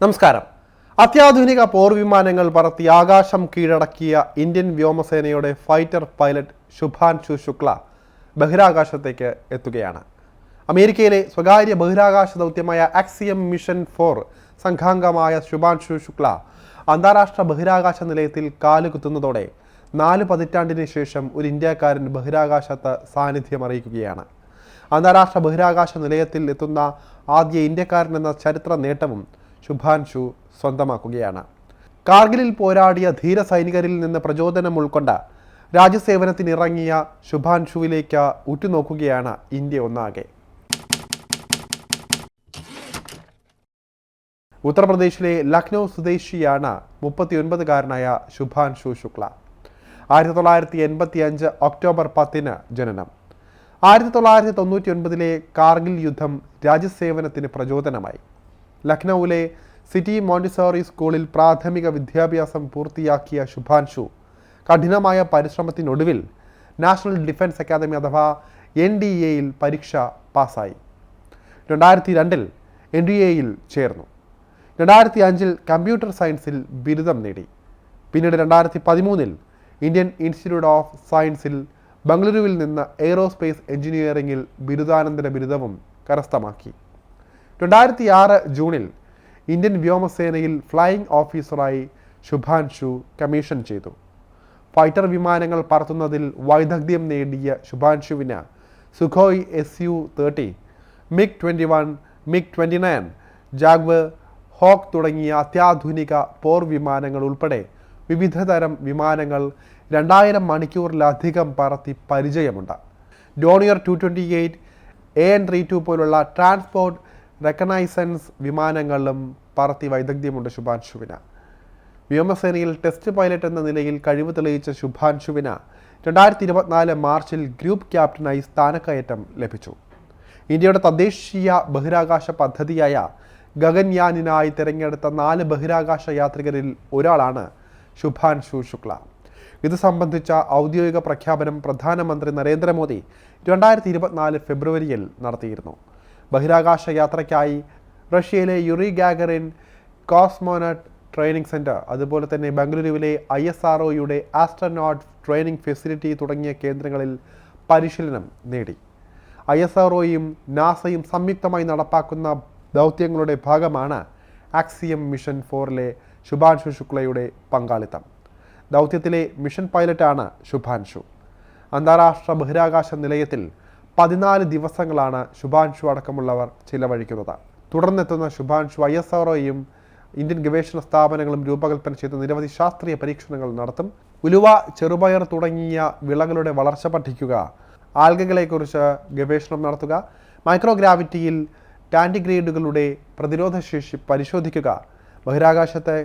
നമസ്കാരം. അത്യാധുനിക പോർ വിമാനങ്ങൾ പറത്തി ആകാശം കീഴടക്കിയ ഇന്ത്യൻ വ്യോമസേനയുടെ ഫൈറ്റർ പൈലറ്റ് ശുഭാൻശു ശുക്ല ബഹിരാകാശത്തേക്ക് എത്തുകയാണ്. അമേരിക്കയിലെ സ്വകാര്യ ബഹിരാകാശ ദൗത്യമായ ആക്സിയം മിഷൻ ഫോർ സംഘാംഗമായ ശുഭാൻശു ശുക്ല അന്താരാഷ്ട്ര ബഹിരാകാശ നിലയത്തിൽ കാലുകുത്തുന്നതോടെ നാല് പതിറ്റാണ്ടിന് ശേഷം ഒരു ഇന്ത്യക്കാരൻ ബഹിരാകാശത്ത് സാന്നിധ്യം അറിയിക്കുകയാണ്. അന്താരാഷ്ട്ര ബഹിരാകാശ നിലയത്തിൽ എത്തുന്ന ആദ്യ ഇന്ത്യക്കാരൻ എന്ന ചരിത്ര നേട്ടവും ശുഭാൻഷു സ്വന്തമാക്കുകയാണ്. കാർഗിലിൽ പോരാടിയ ധീര സൈനികരിൽ നിന്ന് പ്രചോദനം ഉൾക്കൊണ്ട രാജ്യസേവനത്തിനിറങ്ങിയ ശുഭാൻഷുവിലേക്ക് ഉറ്റുനോക്കുകയാണ് ഇന്ത്യ ഒന്നാകെ. ഉത്തർപ്രദേശിലെ ലക്നൗ സ്വദേശിയാണ് മുപ്പത്തിയൊൻപതുകാരനായ ശുഭാൻഷു ശുക്ല. ആയിരത്തി തൊള്ളായിരത്തി എൺപത്തി അഞ്ച് ഒക്ടോബർ പത്തിന് ജനനം. ആയിരത്തി തൊള്ളായിരത്തി തൊണ്ണൂറ്റി ഒൻപതിലെ കാർഗിൽ യുദ്ധം രാജ്യസേവനത്തിന് പ്രചോദനമായി. ലക്നൌവിലെ സിറ്റി മോണ്ടിസോറി സ്കൂളിൽ പ്രാഥമിക വിദ്യാഭ്യാസം പൂർത്തിയാക്കിയ ശുഭാൻഷു കഠിനമായ പരിശ്രമത്തിനൊടുവിൽ നാഷണൽ ഡിഫൻസ് അക്കാദമി അഥവാ എൻ ഡി എയിൽ പരീക്ഷ പാസ്സായി. രണ്ടായിരത്തി രണ്ടിൽ എൻ ഡി എയിൽ ചേർന്നു. രണ്ടായിരത്തി അഞ്ചിൽ കമ്പ്യൂട്ടർ സയൻസിൽ ബിരുദം നേടി. പിന്നീട് രണ്ടായിരത്തി പതിമൂന്നിൽ ഇന്ത്യൻ ഇൻസ്റ്റിറ്റ്യൂട്ട് ഓഫ് സയൻസിൽ ബംഗളൂരുവിൽ നിന്ന് എയ്റോസ്പേസ് എഞ്ചിനീയറിംഗിൽ ബിരുദാനന്തര ബിരുദവും കരസ്ഥമാക്കി. രണ്ടായിരത്തി ആറ് ജൂണിൽ ഇന്ത്യൻ വ്യോമസേനയിൽ ഫ്ലൈയിങ് ഓഫീസറായി ശുഭാൻഷു കമ്മീഷൻ ചെയ്തു. ഫൈറ്റർ വിമാനങ്ങൾ പറത്തുന്നതിൽ വൈദഗ്ധ്യം നേടിയ ശുഭാൻഷുവിന് Sukhoi S U thirty MiG twenty one MiG twenty nine Jaguar Hawk തുടങ്ങിയ അത്യാധുനിക പോർ വിമാനങ്ങൾ ഉൾപ്പെടെ വിവിധതരം വിമാനങ്ങൾ രണ്ടായിരം മണിക്കൂറിലധികം പറത്തി പരിചയമുണ്ട്. Dornier two twenty eight A N three two പോലുള്ള ട്രാൻസ്പോർട്ട് റെക്കനൈസൻസ് വിമാനങ്ങളിലും പറത്തി വൈദഗ്ധ്യമുണ്ട് ശുഭാൻഷുവിന്. വ്യോമസേനയിൽ ടെസ്റ്റ് പൈലറ്റ് എന്ന നിലയിൽ കഴിവ് തെളിയിച്ച ശുഭാൻഷുവിന് രണ്ടായിരത്തി ഇരുപത്തിനാല് മാർച്ചിൽ ഗ്രൂപ്പ് ക്യാപ്റ്റനായി സ്ഥാനക്കയറ്റം ലഭിച്ചു. ഇന്ത്യയുടെ തദ്ദേശീയ ബഹിരാകാശ പദ്ധതിയായ ഗഗൻയാനിനായി തിരഞ്ഞെടുത്ത നാല് ബഹിരാകാശ യാത്രികരിൽ ഒരാളാണ് ശുഭാൻഷു ശുക്ല. ഇത് സംബന്ധിച്ച ഔദ്യോഗിക പ്രഖ്യാപനം പ്രധാനമന്ത്രി നരേന്ദ്രമോദി രണ്ടായിരത്തി ഇരുപത്തിനാല് ഫെബ്രുവരിയിൽ നടത്തിയിരുന്നു. ബഹിരാകാശ യാത്രയ്ക്കായി റഷ്യയിലെ Yuri Gagarin cosmonaut training centre അതുപോലെ തന്നെ ബംഗളൂരുവിലെ ഐ എസ് ആർ ഒയുടെ ആസ്ട്രനോട്ട് ട്രെയിനിങ് ഫെസിലിറ്റി തുടങ്ങിയ കേന്ദ്രങ്ങളിൽ പരിശീലനം നേടി. ഐ എസ് ആർ ഒയും നാസയും സംയുക്തമായി നടപ്പാക്കുന്ന ദൗത്യങ്ങളുടെ ഭാഗമാണ് ആക്സിയം മിഷൻ ഫോറിലെ ശുഭാൻഷു ശുക്ലയുടെ പങ്കാളിത്തം. ദൗത്യത്തിലെ മിഷൻ പൈലറ്റാണ് ശുഭാൻഷു അന്താരാഷ്ട്ര ബഹിരാകാശ നിലയത്തിൽ പതിനാല് ദിവസങ്ങളാണ് ശുഭാൻഷു അടക്കമുള്ളവർ ചിലവഴിക്കുന്നത്. തുടർന്നെത്തുന്ന ശുഭാൻഷു ഐ എസ് ആർഒയും ഇന്ത്യൻ ഗവേഷണ സ്ഥാപനങ്ങളും രൂപകൽപ്പന ചെയ്ത നിരവധി ശാസ്ത്രീയ പരീക്ഷണങ്ങൾ നടത്തും. ഉലുവ ചെറുപയർ തുടങ്ങിയ വിളകളുടെ വളർച്ച പഠിക്കുക ആൽഗകളെക്കുറിച്ച് ഗവേഷണം നടത്തുക മൈക്രോഗ്രാവിറ്റിയിൽ ടാൻഡിഗ്രേഡുകളുടെ പ്രതിരോധശേഷി പരിശോധിക്കുക ബഹിരാകാശത്തെ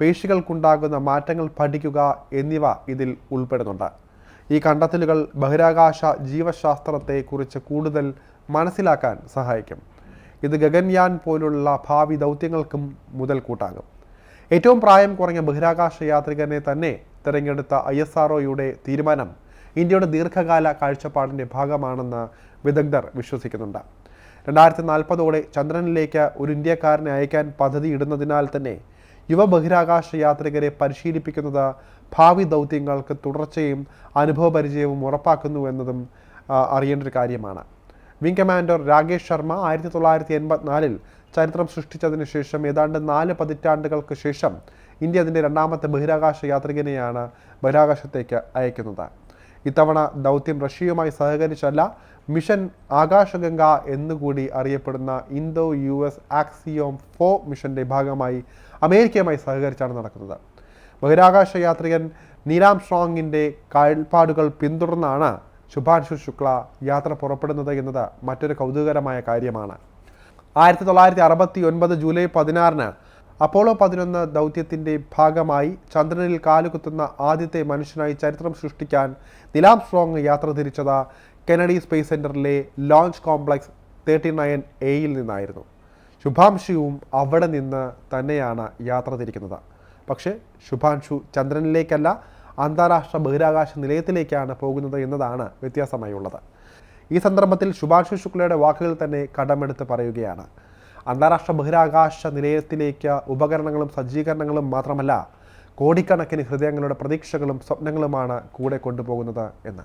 പേശികൾക്കുണ്ടാകുന്ന മാറ്റങ്ങൾ പഠിക്കുക എന്നിവ ഇതിൽ ഉൾപ്പെടുന്നുണ്ട്. ഈ കണ്ടെത്തലുകൾ ബഹിരാകാശ ജീവശാസ്ത്രത്തെക്കുറിച്ച് കൂടുതൽ മനസ്സിലാക്കാൻ സഹായിക്കും. ഇത് ഗഗൻയാൻ പോലുള്ള ഭാവി ദൗത്യങ്ങൾക്കും മുതൽക്കൂട്ടാകും. ഏറ്റവും പ്രായം കുറഞ്ഞ ബഹിരാകാശ യാത്രികനെ തന്നെ തിരഞ്ഞെടുത്ത ഐ എസ് ആർ തീരുമാനം ഇന്ത്യയുടെ ദീർഘകാല കാഴ്ചപ്പാടിന്റെ ഭാഗമാണെന്ന് വിദഗ്ധർ വിശ്വസിക്കുന്നുണ്ട്. രണ്ടായിരത്തി നാൽപ്പതോടെ ചന്ദ്രനിലേക്ക് ഒരു ഇന്ത്യക്കാരനെ അയക്കാൻ പദ്ധതി ഇടുന്നതിനാൽ തന്നെ യുവ ബഹിരാകാശ യാത്രികരെ പരിശീലിപ്പിക്കുന്നത് ഭാവി ദൗത്യങ്ങൾക്ക് തുടർച്ചയും അനുഭവപരിചയവും ഉറപ്പാക്കുന്നു എന്നതും അറിയേണ്ട ഒരു കാര്യമാണ്. വിംഗ് കമാൻഡർ രാകേഷ് ശർമ്മ ആയിരത്തി തൊള്ളായിരത്തി എൺപത്തിനാലിൽ ചരിത്രം സൃഷ്ടിച്ചതിന് ശേഷം ഏതാണ്ട് നാല് പതിറ്റാണ്ടുകൾക്ക് ശേഷം ഇന്ത്യ അതിന്റെ രണ്ടാമത്തെ ബഹിരാകാശ യാത്രികനെയാണ് ബഹിരാകാശത്തേക്ക് അയക്കുന്നത്. ഇത്തവണ ദൗത്യം റഷ്യയുമായി സഹകരിച്ചല്ല മിഷൻ ആകാശഗംഗ എന്നുകൂടി അറിയപ്പെടുന്ന ഇന്തോ യു എസ് ആക്സിയോം ഫോ മിഷന്റെ ഭാഗമായി അമേരിക്കയുമായി സഹകരിച്ചാണ് നടക്കുന്നത്. ബഹിരാകാശ യാത്രികൻ നീലാം സ്ട്രോങ്ങിന്റെ കാഴ്പാടുകൾ പിന്തുടർന്നാണ് ശുഭാൻഷു ശുക്ല യാത്ര പുറപ്പെടുന്നത് എന്നത് മറ്റൊരു കൗതുകകരമായ കാര്യമാണ്. ആയിരത്തി തൊള്ളായിരത്തി അറുപത്തി ഒൻപത് ജൂലൈ പതിനാറിന് അപ്പോളോ പതിനൊന്ന് ദൗത്യത്തിന്റെ ഭാഗമായി ചന്ദ്രനിൽ കാലുകുത്തുന്ന ആദ്യത്തെ മനുഷ്യനായി ചരിത്രം സൃഷ്ടിക്കാൻ നിലാം സ്ട്രോങ് യാത്ര തിരിച്ചത് കെനഡി സ്പേസ് സെന്ററിലെ ലോഞ്ച് കോംപ്ലക്സ് തേർട്ടി നയൻ എയിൽ നിന്നായിരുന്നു. ശുഭാംശുവും അവിടെ നിന്ന് തന്നെയാണ് യാത്ര തിരിക്കുന്നത്. പക്ഷേ ശുഭാംശു ചന്ദ്രനിലേക്കല്ല അന്താരാഷ്ട്ര ബഹിരാകാശ നിലയത്തിലേക്കാണ് പോകുന്നത് എന്നതാണ് വ്യത്യാസമായി ഉള്ളത് ഈ സന്ദർഭത്തിൽ ശുഭാംശു ശുക്ലയുടെ വാക്കുകൾ തന്നെ കടമെടുത്ത് പറയുകയാണ്. അന്താരാഷ്ട്ര ബഹിരാകാശ നിലയത്തിലേക്ക് ഉപകരണങ്ങളും സജ്ജീകരണങ്ങളും മാത്രമല്ല കോടിക്കണക്കിന് ഹൃദയങ്ങളുടെ പ്രതീക്ഷകളും സ്വപ്നങ്ങളുമാണ് കൂടെ കൊണ്ടുപോകുന്നത് എന്ന്.